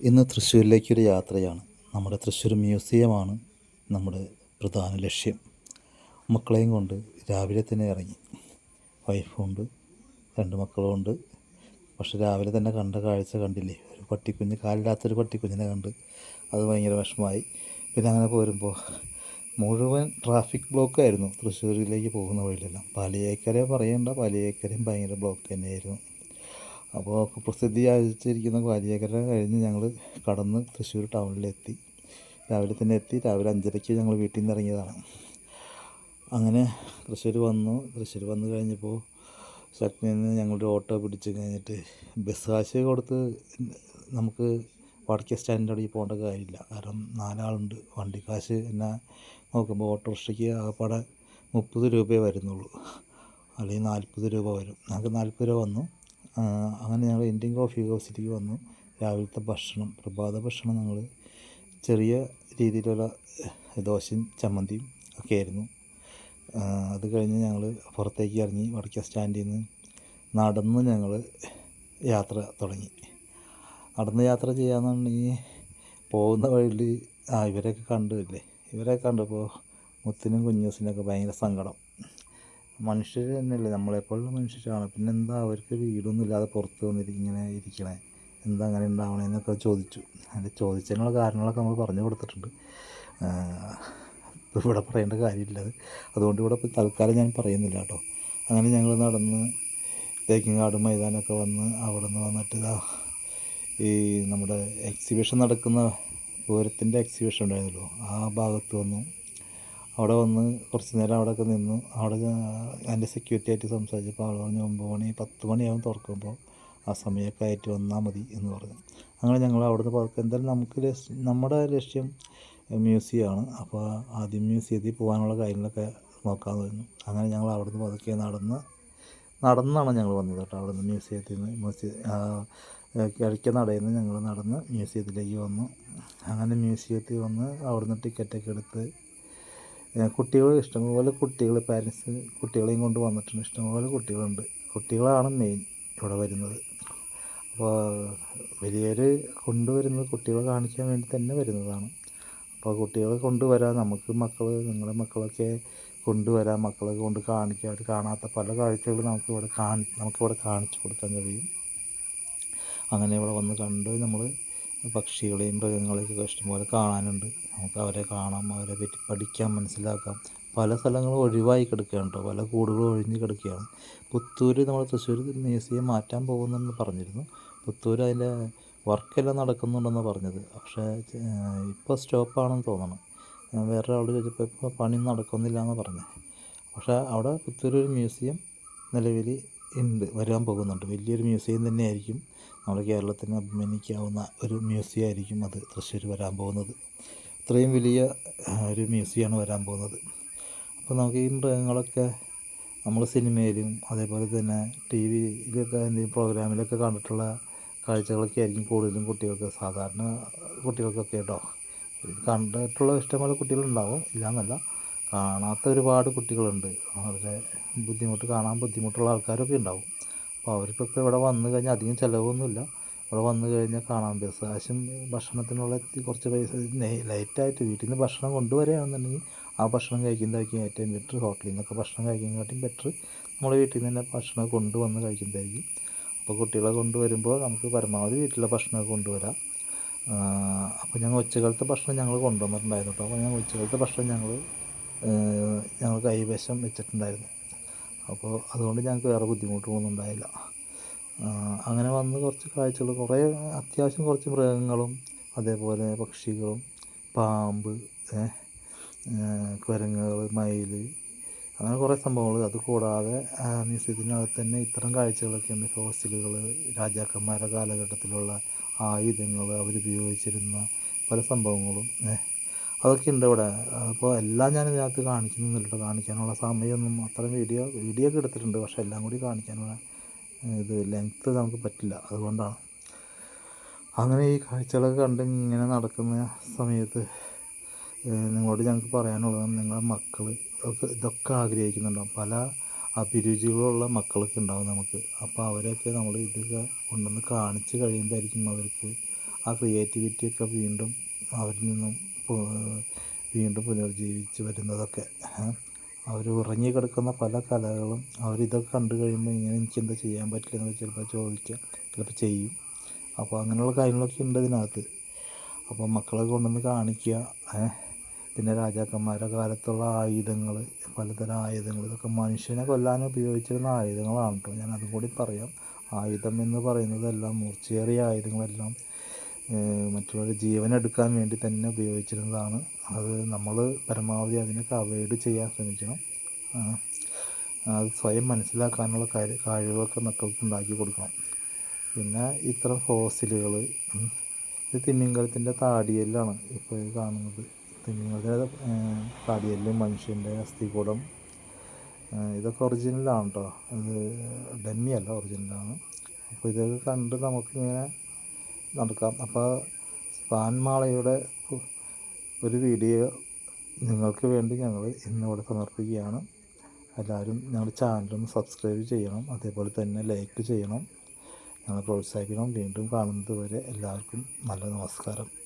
ഇന്ന് തൃശ്ശൂരിലേക്കൊരു യാത്രയാണ്. നമ്മുടെ തൃശ്ശൂർ മ്യൂസിയമാണ് നമ്മുടെ പ്രധാന ലക്ഷ്യം. മക്കളെയും കൊണ്ട് രാവിലെ തന്നെ ഇറങ്ങി. വൈഫുണ്ട് രണ്ട് മക്കളുമുണ്ട് പക്ഷെ രാവിലെ തന്നെ കണ്ട കാഴ്ച കണ്ടില്ലേ? ഒരു പട്ടിക്കുഞ്ഞ് കാലില്ലാത്തൊരു പട്ടിക്കുഞ്ഞിനെ കണ്ട് അത് ഭയങ്കര വിഷമമായി. പിന്നെ അങ്ങനെ പോരുമ്പോൾ മുഴുവൻ ട്രാഫിക് ബ്ലോക്കായിരുന്നു തൃശ്ശൂരിലേക്ക് പോകുന്ന വഴിയിലെല്ലാം. പാലിയേക്കരെ പറയണ്ട പാലിയേക്കരയും ഭയങ്കര ബ്ലോക്ക് തന്നെയായിരുന്നു. അപ്പോൾ പ്രസിദ്ധി ആചരിച്ചിരിക്കുന്ന പാലിയേക്കര കഴിഞ്ഞ് ഞങ്ങൾ കടന്ന് തൃശ്ശൂർ ടൗണിലെത്തി. രാവിലെ തന്നെ എത്തി. രാവിലെ അഞ്ചരയ്ക്ക് ഞങ്ങൾ വീട്ടിൽ നിന്ന് ഇറങ്ങിയതാണ്. അങ്ങനെ തൃശ്ശൂർ വന്നു. തൃശ്ശൂർ വന്നു കഴിഞ്ഞപ്പോൾ ശക്തിയിൽ നിന്ന് ഞങ്ങളുടെ ഓട്ടോ പിടിച്ച് കഴിഞ്ഞിട്ട് ബസ് കാശ് കൊടുത്ത് നമുക്ക് വടക്കേ സ്റ്റാൻഡിന്റെ അവിടെ പോകേണ്ട കാര്യമില്ല. കാരണം നാലാളുണ്ട്. വണ്ടി കാശ് എന്നെ നോക്കുമ്പോൾ ഓട്ടോറിക്ഷയ്ക്ക് ആകപ്പാടെ മുപ്പത് രൂപയേ വരുന്നുള്ളൂ. അല്ലെങ്കിൽ നാൽപ്പത് രൂപ വരും. ഞങ്ങൾക്ക് നാൽപ്പത് രൂപ വന്നു. അങ്ങനെ ഞങ്ങൾ ഇന്ത്യൻ കോഫി ഹൗസിലേക്ക് വന്നു. രാവിലത്തെ ഭക്ഷണം പ്രഭാത ഭക്ഷണം ഞങ്ങൾ ചെറിയ രീതിയിലുള്ള ദോശയും ചമ്മന്തിയും ഒക്കെ ആയിരുന്നു. അത് കഴിഞ്ഞ് ഞങ്ങൾ പുറത്തേക്ക് ഇറങ്ങി വടക്കേ സ്റ്റാൻഡിൽ നിന്ന് നടന്ന് ഞങ്ങൾ യാത്ര തുടങ്ങി. നടന്ന് യാത്ര ചെയ്യാന്നുണ്ടെങ്കിൽ പോകുന്ന വഴിയിൽ ആ ഇവരെയൊക്കെ കണ്ടില്ലേ ഇവരെയൊക്കെ കണ്ടപ്പോൾ മുത്തിനും കുഞ്ഞൂസിനൊക്കെ ഭയങ്കര സങ്കടം. മനുഷ്യർ തന്നെയല്ലേ നമ്മളെപ്പോലുള്ള മനുഷ്യരാണ്. പിന്നെ എന്താ അവർക്ക് വീടൊന്നും ഇല്ലാതെ പുറത്ത് വന്നിട്ട് ഇങ്ങനെ ഇരിക്കണേ. എന്താ അങ്ങനെ ഉണ്ടാവണേന്നൊക്കെ ചോദിച്ചു. അതിന്റെ ചോദിച്ചതിനുള്ള കാരണങ്ങളൊക്കെ നമ്മൾ പറഞ്ഞു കൊടുത്തിട്ടുണ്ട്. ഇപ്പോൾ ഇവിടെ പറയേണ്ട കാര്യമില്ല അത്. അതുകൊണ്ട് ഇവിടെ ഇപ്പോൾ തൽക്കാലം ഞാൻ പറയുന്നില്ല കേട്ടോ. അങ്ങനെ ഞങ്ങൾ നടന്ന് തേക്കിങ്ങാട് മൈതാനമൊക്കെ വന്ന് അവിടെ നിന്ന് വന്നിട്ട് ഇതാ ഈ നമ്മുടെ എക്സിബിഷൻ നടക്കുന്ന പൂരത്തിന്റെ എക്സിബിഷൻ ഉണ്ടായിരുന്നല്ലോ. ആ ഭാഗത്ത് വന്നു അവിടെ വന്ന് കുറച്ച് നേരം അവിടെയൊക്കെ നിന്നു അവിടെ എന്റെ സെക്യൂരിറ്റി ആയിട്ട് സംസാരിച്ചപ്പോൾ ആൾ പറഞ്ഞു ഒമ്പത് മണി പത്ത് മണിയാകും തുറക്കുമ്പോൾ. ആ സമയമൊക്കെ ആയിട്ട് വന്നാൽ മതി എന്ന് പറഞ്ഞു. അങ്ങനെ ഞങ്ങൾ അവിടുന്ന് പതുക്കെ എന്തായാലും നമുക്ക് നമ്മുടെ ലക്ഷ്യം മ്യൂസിയമാണ് അപ്പോൾ ആദ്യം മ്യൂസിയത്തിൽ പോകാനുള്ള കാര്യങ്ങളൊക്കെ നോക്കാമെന്ന് പറഞ്ഞു. അങ്ങനെ ഞങ്ങൾ അവിടുന്ന് പതുക്കെ നടന്ന് നടന്നാണ് ഞങ്ങൾ വന്നത് കേട്ടോ അവിടുന്ന് മ്യൂസിയത്തിൽ നിന്ന്. മ്യൂസിയം കിഴക്കേ നടയിൽ നിന്ന് ഞങ്ങൾ നടന്ന് മ്യൂസിയത്തിലേക്ക് വന്നു. അങ്ങനെ മ്യൂസിയത്തിൽ വന്ന് അവിടുന്ന് ടിക്കറ്റൊക്കെ എടുത്ത് കുട്ടികൾ ഇഷ്ടംപോലെ കുട്ടികൾ പാരൻസ് കുട്ടികളെയും കൊണ്ട് വന്നിട്ടുണ്ട്. ഇഷ്ടംപോലെ കുട്ടികളുണ്ട്. കുട്ടികളാണ് മെയിൻ ഇവിടെ വരുന്നത്. അപ്പോൾ വലിയവർ കൊണ്ടുവരുന്നത് കുട്ടികളെ കാണിക്കാൻ വേണ്ടി തന്നെ വരുന്നതാണ്. അപ്പോൾ കുട്ടികളെ കൊണ്ടുവരാൻ നമുക്ക് മക്കൾ നിങ്ങളുടെ മക്കളൊക്കെ കൊണ്ടുവരാം മക്കളെ കൊണ്ട് കാണിക്കാം അവർ കാണാത്ത പല കാഴ്ചകളും നമുക്ക് ഇവിടെ കാണി നമുക്കിവിടെ കാണിച്ചു കൊടുക്കാൻ കഴിയും. അങ്ങനെ ഇവിടെ വന്ന് കണ്ട് നമ്മൾ പക്ഷികളെയും മൃഗങ്ങളെയൊക്കെ ഇഷ്ടംപോലെ കാണാനുണ്ട്. നമുക്ക് അവരെ കാണാം അവരെ പറ്റി പഠിക്കാം മനസ്സിലാക്കാം. പല സ്ഥലങ്ങളും ഒഴിവായി കിടക്കുകയാണ് കേട്ടോ. പല കൂടുകളും ഒഴിഞ്ഞ് കിടക്കുകയാണ്. പുത്തൂർ നമ്മൾ തൃശ്ശൂർ മ്യൂസിയം മാറ്റാൻ പോകുന്നെന്ന് പറഞ്ഞിരുന്നു. പുത്തൂർ അതിന്റെ വർക്കെല്ലാം നടക്കുന്നുണ്ടെന്ന് പറഞ്ഞത്. പക്ഷേ ഇപ്പോൾ സ്റ്റോപ്പാണെന്ന് തോന്നണം. വേറെ ആളോട് ചോദിച്ചപ്പോൾ ഇപ്പോൾ പണി നടക്കുന്നില്ല എന്ന് പറഞ്ഞു പക്ഷേ അവിടെ പുത്തൂർ ഒരു മ്യൂസിയം നിലവിൽ ഉണ്ട് വരാൻ പോകുന്നുണ്ട്. വലിയൊരു മ്യൂസിയം തന്നെയായിരിക്കും. നമ്മുടെ കേരളത്തിന് അഭിമാനിക്കാവുന്ന ഒരു മ്യൂസിയം ആയിരിക്കും അത് തൃശ്ശൂർ വരാൻ പോകുന്നത്. ഇത്രയും വലിയ ഒരു മ്യൂസിയമാണ് വരാൻ പോകുന്നത്. അപ്പോൾ നമുക്ക് ഈ മൃഗങ്ങളൊക്കെ നമ്മൾ സിനിമയിലും അതേപോലെ തന്നെ ടി വിയിലൊക്കെ എന്തെങ്കിലും പ്രോഗ്രാമിലൊക്കെ കണ്ടിട്ടുള്ള കാഴ്ചകളൊക്കെ ആയിരിക്കും കൂടുതലും കുട്ടികൾക്ക്. സാധാരണ കുട്ടികൾക്കൊക്കെ കേട്ടോ. കണ്ടിട്ടുള്ള ഇഷ്ടംപോലെ കുട്ടികളുണ്ടാവും. ഇല്ലയെന്നല്ല കാണാത്ത ഒരുപാട് കുട്ടികളുണ്ട്. അവരെ ബുദ്ധിമുട്ട് കാണാൻ ബുദ്ധിമുട്ടുള്ള ആൾക്കാരൊക്കെ ഉണ്ടാവും. അപ്പോൾ അവർക്കൊക്കെ ഇവിടെ വന്നു കഴിഞ്ഞാൽ അധികം ചിലവൊന്നുമില്ല. ഇവിടെ വന്നു കഴിഞ്ഞാൽ കാണാൻ ബസ് കാശും ഭക്ഷണത്തിനുള്ള കുറച്ച് പൈസ ലൈറ്റായിട്ട് വീട്ടിൽ നിന്ന് ഭക്ഷണം കൊണ്ടുവരികയാണെന്നുണ്ടെങ്കിൽ ആ ഭക്ഷണം കഴിക്കുന്നതായിരിക്കും ഏറ്റവും ബെറ്റർ ഹോട്ടലിൽ നിന്നൊക്കെ ഭക്ഷണം കഴിക്കുന്നതായിട്ടും ബെറ്റർ നമ്മൾ വീട്ടിൽ നിന്ന് തന്നെ ഭക്ഷണം കൊണ്ടുവന്ന് കഴിക്കുന്നതായിരിക്കും. അപ്പോൾ കുട്ടികളെ കൊണ്ടുവരുമ്പോൾ നമുക്ക് പരമാവധി വീട്ടിലെ ഭക്ഷണം കൊണ്ടുവരാം. അപ്പോൾ ഞങ്ങൾ ഉച്ചകാലത്തെ ഭക്ഷണം ഞങ്ങൾ കൊണ്ടുവന്നിട്ടുണ്ടായിരുന്നു കേട്ടോ. അപ്പോൾ ഞങ്ങൾ ഉച്ചകാലത്തെ ഭക്ഷണം ഞങ്ങൾ ഞങ്ങൾ കൈവശം വെച്ചിട്ടുണ്ടായിരുന്നു. അപ്പോൾ അതുകൊണ്ട് ഞങ്ങൾക്ക് വേറെ ബുദ്ധിമുട്ടുകളൊന്നും ഉണ്ടായില്ല അങ്ങനെ വന്ന് കുറച്ച് കാഴ്ചകൾ കുറേ അത്യാവശ്യം കുറച്ച് മൃഗങ്ങളും അതേപോലെ പക്ഷികളും പാമ്പ് കുരങ്ങുകൾ മയിൽ അങ്ങനെ കുറേ സംഭവങ്ങൾ. അത് കൂടാതെ മ്യൂസിയത്തിനകത്ത് തന്നെ ഇത്തരം കാഴ്ചകളൊക്കെ ഉണ്ട്. ഫോസിലുകൾ രാജാക്കന്മാരുടെ കാലഘട്ടത്തിലുള്ള ആയുധങ്ങൾ അവരുപയോഗിച്ചിരുന്ന പല സംഭവങ്ങളും അതൊക്കെ ഉണ്ട് ഇവിടെ. അപ്പോൾ എല്ലാം ഞാൻ ഇതിനകത്ത് കാണിക്കുന്നില്ല കാണിക്കാനുള്ള സമയമൊന്നും അത്രയും വീഡിയോ വീഡിയോ ഒക്കെ എടുത്തിട്ടുണ്ട്. പക്ഷേ എല്ലാം കൂടി കാണിക്കാനുള്ള ഇത് ലെങ്ത്ത് നമുക്ക് പറ്റില്ല. അതുകൊണ്ടാണ്. അങ്ങനെ ഈ കാഴ്ചകളൊക്കെ കണ്ട് ഇങ്ങനെ നടക്കുന്ന സമയത്ത് നിങ്ങളോട് ഞങ്ങൾക്ക് പറയാനുള്ളത് നിങ്ങളുടെ മക്കൾ ഒക്കെ ഇതൊക്കെ ആഗ്രഹിക്കുന്നുണ്ടാവും പല അഭിരുചികളുള്ള മക്കളൊക്കെ ഉണ്ടാവും നമുക്ക്. അപ്പോൾ അവരെയൊക്കെ നമ്മൾ ഇതൊക്കെ കൊണ്ടുവന്ന് കാണിച്ച് കഴിയുമ്പോഴായിരിക്കും അവർക്ക് ആ ക്രിയേറ്റിവിറ്റിയൊക്കെ വീണ്ടും അവരിൽ നിന്നും വീണ്ടും പുനർജീവിച്ച് വരുന്നതൊക്കെ അവർ ഉറങ്ങിക്കിടക്കുന്ന പല കലകളും അവരിതൊക്കെ കണ്ടു കഴിയുമ്പോൾ ഇങ്ങനെ എനിക്ക് എന്താ ചെയ്യാൻ പറ്റില്ല എന്ന് ചിലപ്പോൾ ചോദിക്കാം ചിലപ്പോൾ ചെയ്യും. അപ്പോൾ അങ്ങനെയുള്ള കാര്യങ്ങളൊക്കെ ഉണ്ട് ഇതിനകത്ത്. അപ്പോൾ മക്കളെ കൊണ്ടുവന്ന് കാണിക്കുക പിന്നെ രാജാക്കന്മാരുടെ കാലത്തുള്ള ആയുധങ്ങൾ പലതരം ആയുധങ്ങൾ ഇതൊക്കെ മനുഷ്യനെ കൊല്ലാൻ ഉപയോഗിച്ചിരുന്ന ആയുധങ്ങളാണ് കേട്ടോ ഞാൻ അതും കൂടി പറയാം. ആയുധം എന്ന് പറയുന്നതെല്ലാം മൂർച്ചയേറിയ ആയുധങ്ങളെല്ലാം മറ്റുള്ളവരുടെ ജീവനെടുക്കാൻ വേണ്ടി തന്നെ ഉപയോഗിച്ചിരുന്നതാണ്. അത് നമ്മൾ പരമാവധി അതിനൊക്കെ അവോയ്ഡ് ചെയ്യാൻ ശ്രമിക്കണം. അത് സ്വയം മനസ്സിലാക്കാനുള്ള കാര്യ കഴിവൊക്കെ മക്കൾക്ക് ഉണ്ടാക്കി കൊടുക്കണം. പിന്നെ ഇത്തരം ഫോസിലുകൾ ഇത് തിമിംഗലത്തിന്റെ താടിയെല്ലാണ് ഇപ്പോൾ കാണുന്നത്. തിമിംഗലത്തിന്റെ താടിയെല്ല് മനുഷ്യന്റെ അസ്ഥികൂടം ഇതൊക്കെ ഒറിജിനലാണ് കേട്ടോ ഇത് ഡമ്മി അല്ല ഒറിജിനലാണ്. അപ്പോൾ ഇതൊക്കെ കണ്ട് നമുക്കിങ്ങനെ നടക്കാം. അപ്പോൾ പാൻമാളയുടെ ഒരു വീഡിയോ നിങ്ങൾക്ക് വേണ്ടി ഞങ്ങൾ ഇന്നിവിടെ സമർപ്പിക്കുകയാണ്. എല്ലാവരും ഞങ്ങളുടെ ചാനലൊന്ന് സബ്സ്ക്രൈബ് ചെയ്യണം. അതേപോലെ തന്നെ ലൈക്ക് ചെയ്യണം. ഞങ്ങളെ പ്രോത്സാഹിപ്പിക്കണം. വീണ്ടും കാണുന്നത് വരെ എല്ലാവർക്കും നല്ല നമസ്കാരം.